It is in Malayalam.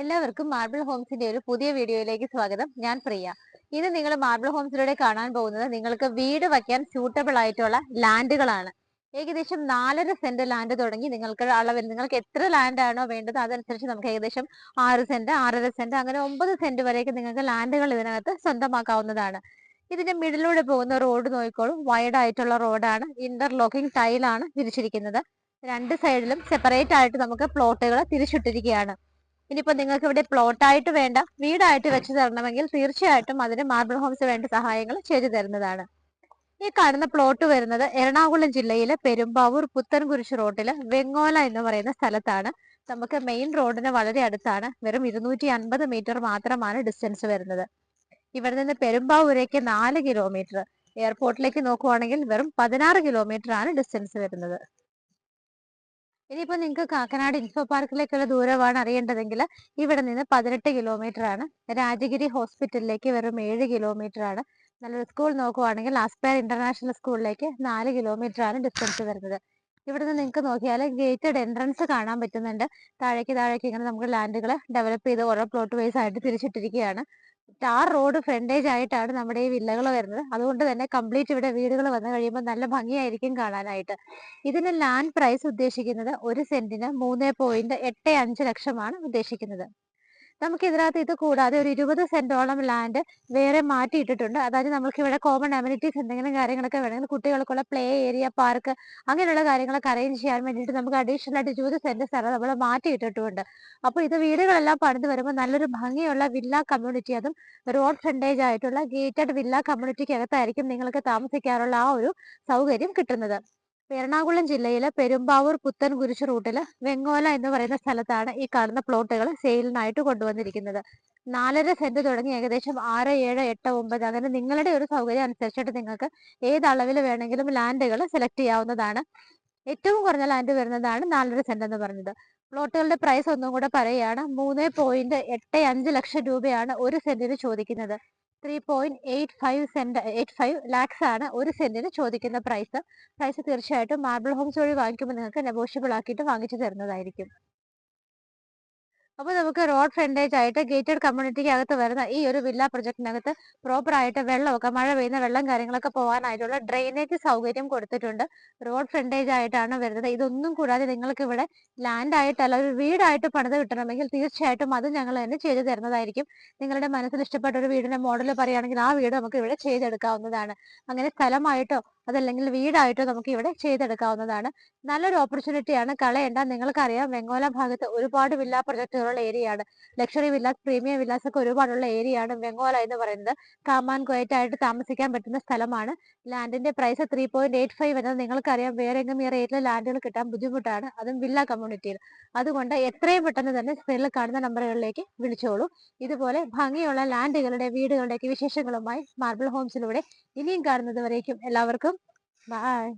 എല്ലാവർക്കും മാർബിൾ ഹോംസിന്റെ ഒരു പുതിയ വീഡിയോയിലേക്ക് സ്വാഗതം. ഞാൻ പ്രിയ. ഇത് നിങ്ങൾ മാർബിൾ ഹോംസിലൂടെ കാണാൻ പോകുന്നത് നിങ്ങൾക്ക് വീട് വയ്ക്കാൻ സ്യൂട്ടബിൾ ആയിട്ടുള്ള ലാൻഡുകളാണ് ഏകദേശം നാലര സെന്റ് ലാൻഡ് തുടങ്ങി നിങ്ങൾക്ക് അളവിൽ നിങ്ങൾക്ക് എത്ര ലാൻഡ് ആണോ വേണ്ടത് അതനുസരിച്ച് നമുക്ക് ഏകദേശം ആറ് സെന്റ് ആറര സെന്റ് അങ്ങനെ ഒമ്പത് സെന്റ് വരെയൊക്കെ നിങ്ങൾക്ക് ലാൻഡുകൾ ഇതിനകത്ത് സ്വന്തമാക്കാവുന്നതാണ്. ഇതിന്റെ മിഡിലൂടെ പോകുന്ന റോഡ് നോക്കിക്കോളും. വൈഡ് ആയിട്ടുള്ള റോഡാണ് ഇന്റർലോക്കിംഗ് ടൈലാണ് തിരിച്ചിരിക്കുന്നത് രണ്ട് സൈഡിലും സെപ്പറേറ്റ് ആയിട്ട് നമുക്ക് പ്ലോട്ടുകൾ തിരിച്ചിട്ടിരിക്കുകയാണ്. ഇനിയിപ്പോ നിങ്ങൾക്ക് ഇവിടെ പ്ലോട്ടായിട്ട് വേണ്ട വീടായിട്ട് വെച്ചു തരണമെങ്കിൽ തീർച്ചയായിട്ടും അതിന് മാർബിൾ ഹോംസ് വേണ്ട സഹായങ്ങൾ ചെയ്തു തരുന്നതാണ്. ഈ കാണുന്ന പ്ലോട്ട് വരുന്നത് എറണാകുളം ജില്ലയിലെ പെരുമ്പാവൂർ പുത്തൻകുരിശ് റോഡിൽ വെങ്ങോല എന്ന് പറയുന്ന സ്ഥലത്താണ്. നമുക്ക് മെയിൻ റോഡിന് വളരെ അടുത്താണ്. വെറും ഇരുന്നൂറ്റി അൻപത് മീറ്റർ മാത്രമാണ് ഡിസ്റ്റൻസ് വരുന്നത്. ഇവിടെ നിന്ന് പെരുമ്പാവൂരേക്ക് നാല് കിലോമീറ്റർ എയർപോർട്ടിലേക്ക് നോക്കുവാണെങ്കിൽ വെറും പതിനാറ് കിലോമീറ്റർ ആണ് ഡിസ്റ്റൻസ് വരുന്നത്. ഇനിയിപ്പോ നിങ്ങൾക്ക് കാക്കനാട് ഇൻഫോ പാർക്കിലേക്കുള്ള ദൂരമാണ് അറിയേണ്ടതെങ്കിൽ ഇവിടെ നിന്ന് പതിനെട്ട് കിലോമീറ്റർ ആണ്. രാജഗിരി ഹോസ്പിറ്റലിലേക്ക് വെറും ഏഴ് കിലോമീറ്റർ ആണ്. നല്ലൊരു സ്കൂൾ നോക്കുവാണെങ്കിൽ ആസ്പയർ ഇന്റർനാഷണൽ സ്കൂളിലേക്ക് നാല് കിലോമീറ്റർ ആണ് ഡിസ്റ്റൻസ് വരുന്നത്. ഇവിടെ നിന്ന് നിങ്ങൾക്ക് നോക്കിയാൽ ഗേറ്റഡ് എൻട്രൻസ് കാണാൻ പറ്റുന്നുണ്ട്. താഴേക്ക് താഴേക്ക് ഇങ്ങനെ നമുക്ക് ലാൻഡുകൾ ഡെവലപ്പ് ചെയ്ത് ഓരോ പ്ലോട്ട് വൈസ് ആയിട്ട് തിരിച്ചിട്ടിരിക്കുകയാണ്. ടാർ റോഡ് ഫ്രണ്ടേജ് ആയിട്ടാണ് നമ്മുടെ ഈ വില്ലകൾ വരുന്നത്. അതുകൊണ്ട് തന്നെ കംപ്ലീറ്റ് ഇവിടെ വീടുകൾ വന്നു കഴിയുമ്പോൾ നല്ല ഭംഗിയായിരിക്കും കാണാനായിട്ട്. ഇതിന് ലാൻഡ് പ്രൈസ് ഉദ്ദേശിക്കുന്നത് ഒരു സെന്റിന് മൂന്ന് പോയിന്റ് എട്ട് അഞ്ച് ലക്ഷമാണ് ഉദ്ദേശിക്കുന്നത്. നമുക്ക് ഇതിനകത്ത് ഇത് കൂടാതെ ഒരു ഇരുപത് സെന്റോളം ലാൻഡ് വേറെ മാറ്റിയിട്ടിട്ടുണ്ട്. അതായത് നമുക്ക് ഇവിടെ കോമൺ അമ്യൂണിറ്റീസ് എന്തെങ്കിലും കാര്യങ്ങളൊക്കെ വേണമെങ്കിൽ കുട്ടികൾക്കുള്ള പ്ലേ ഏരിയ പാർക്ക് അങ്ങനെയുള്ള കാര്യങ്ങളൊക്കെ അറേഞ്ച് ചെയ്യാൻ വേണ്ടിയിട്ട് നമുക്ക് അഡീഷണൽ ആയിട്ട് ഇരുപത് സെന്റ് സ്ഥലം നമ്മൾ മാറ്റിയിട്ടിട്ടുണ്ട്. അപ്പോൾ ഇത് വീടുകളെല്ലാം പണിത് വരുമ്പോൾ നല്ലൊരു ഭംഗിയുള്ള വില്ല കമ്മ്യൂണിറ്റി അതും റോഡ് ഫ്രണ്ടേജ് ആയിട്ടുള്ള ഗേറ്റഡ് വില്ല കമ്മ്യൂണിറ്റിക്ക് അകത്തായിരിക്കും നിങ്ങൾക്ക് താമസിക്കാനുള്ള ആ ഒരു സൗകര്യം കിട്ടുന്നത്. എറണാകുളം ജില്ലയിലെ പെരുമ്പാവൂർ പുത്തൻകുരിശ് റൂട്ടിൽ വെങ്ങോല എന്ന് പറയുന്ന സ്ഥലത്താണ് ഈ കാണുന്ന പ്ലോട്ടുകൾ സെയിലിനായിട്ട് കൊണ്ടുവന്നിരിക്കുന്നത്. നാലര സെന്റ് തുടങ്ങി ഏകദേശം ആറ് ഏഴ് എട്ട് ഒമ്പത് അങ്ങനെ നിങ്ങളുടെ ഒരു സൗകര്യം അനുസരിച്ചിട്ട് നിങ്ങൾക്ക് ഏത് അളവിൽ വേണമെങ്കിലും ലാൻഡുകൾ സെലക്ട് ചെയ്യാവുന്നതാണ്. ഏറ്റവും കുറഞ്ഞ ലാൻഡ് വരുന്നതാണ് നാലര സെന്റ് എന്ന് പറഞ്ഞത്. പ്ലോട്ടുകളുടെ പ്രൈസ് ഒന്നും കൂടെ പറയുകയാണ്. മൂന്ന് പോയിന്റ് എട്ട് അഞ്ച് ലക്ഷം രൂപയാണ് ഒരു സെന്റിന് ചോദിക്കുന്നത്. Three point eight five cent eight five lakhs ആണ് ഒരു സെന്റിന് ചോദിക്കുന്ന പ്രൈസ് പ്രൈസ് തീർച്ചയായിട്ടും മാർബിൾ ഹോംസ് വഴി വാങ്ങിക്കുമ്പോൾ നിങ്ങൾക്ക് നെഗോഷ്യബിൾ ആക്കിയിട്ട് വാങ്ങിച്ചു തരുന്നതായിരിക്കും. അപ്പോൾ നമുക്ക് റോഡ് ഫ്രണ്ടേജ് ആയിട്ട് ഗേറ്റഡ് കമ്മ്യൂണിറ്റിക്ക് അകത്ത് വരുന്ന ഈ ഒരു വില്ല പ്രൊജക്ടിനകത്ത് പ്രോപ്പർ ആയിട്ട് വെള്ളമൊക്കെ മഴ പെയ്യുന്ന വെള്ളം കാര്യങ്ങളൊക്കെ പോകാനായിട്ടുള്ള ഡ്രെയിനേജ് സൗകര്യം കൊടുത്തിട്ടുണ്ട്. റോഡ് ഫ്രണ്ടേജ് ആയിട്ടാണ് വരുന്നത്. ഇതൊന്നും കൂടാതെ നിങ്ങൾക്ക് ഇവിടെ ലാൻഡ് ആയിട്ടല്ല ഒരു വീടായിട്ട് പണിത് കിട്ടണമെങ്കിൽ തീർച്ചയായിട്ടും അത് ഞങ്ങൾ തന്നെ ചെയ്തു തരുന്നതായിരിക്കും. നിങ്ങളുടെ മനസ്സിൽ ഇഷ്ടപ്പെട്ട ഒരു വീടിന്റെ മോഡൽ പറയുകയാണെങ്കിൽ ആ വീട് നമുക്ക് ഇവിടെ ചെയ്തെടുക്കാവുന്നതാണ്. അങ്ങനെ സ്ഥലമായിട്ടോ അതല്ലെങ്കിൽ വീടായിട്ടോ നമുക്ക് ഇവിടെ ചെയ്തെടുക്കാവുന്നതാണ്. നല്ലൊരു ഓപ്പർച്യൂണിറ്റിയാണ് കളയേണ്ട നിങ്ങൾക്കറിയാം വെങ്ങോല ഭാഗത്ത് ഒരുപാട് വില്ല പ്രൊജക്ടുകളുള്ള ഏരിയയാണ് ലക്ഷറി വില്ലാസ് പ്രീമിയം വില്ലാസ് ഒക്കെ ഒരുപാടുള്ള ഏരിയയാണ് വെങ്ങോല എന്ന് പറയുന്നത് കാമാൻ ആയിട്ട് താമസിക്കാൻ പറ്റുന്ന സ്ഥലമാണ്. ലാൻഡിന്റെ price three point eight five എന്നത് നിങ്ങൾക്കറിയാം വേറെ എങ്കിലും ഈ റേറ്റിൽ ലാൻഡുകൾ കിട്ടാൻ ബുദ്ധിമുട്ടാണ്. അതും വില്ല കമ്മ്യൂണിറ്റിയിൽ അതുകൊണ്ട് എത്രയും പെട്ടെന്ന് തന്നെ സ്ക്രീനിൽ കാണുന്ന നമ്പറുകളിലേക്ക് വിളിച്ചോളൂ. ഇതുപോലെ ഭംഗിയുള്ള ലാൻഡുകളുടെ വീടുകളുടെയൊക്കെ വിശേഷങ്ങളുമായി മാർബിൾ ഹോംസിലൂടെ ഇനിയും കാണുന്നത് വരേക്കും. എല്ലാവർക്കും Bye.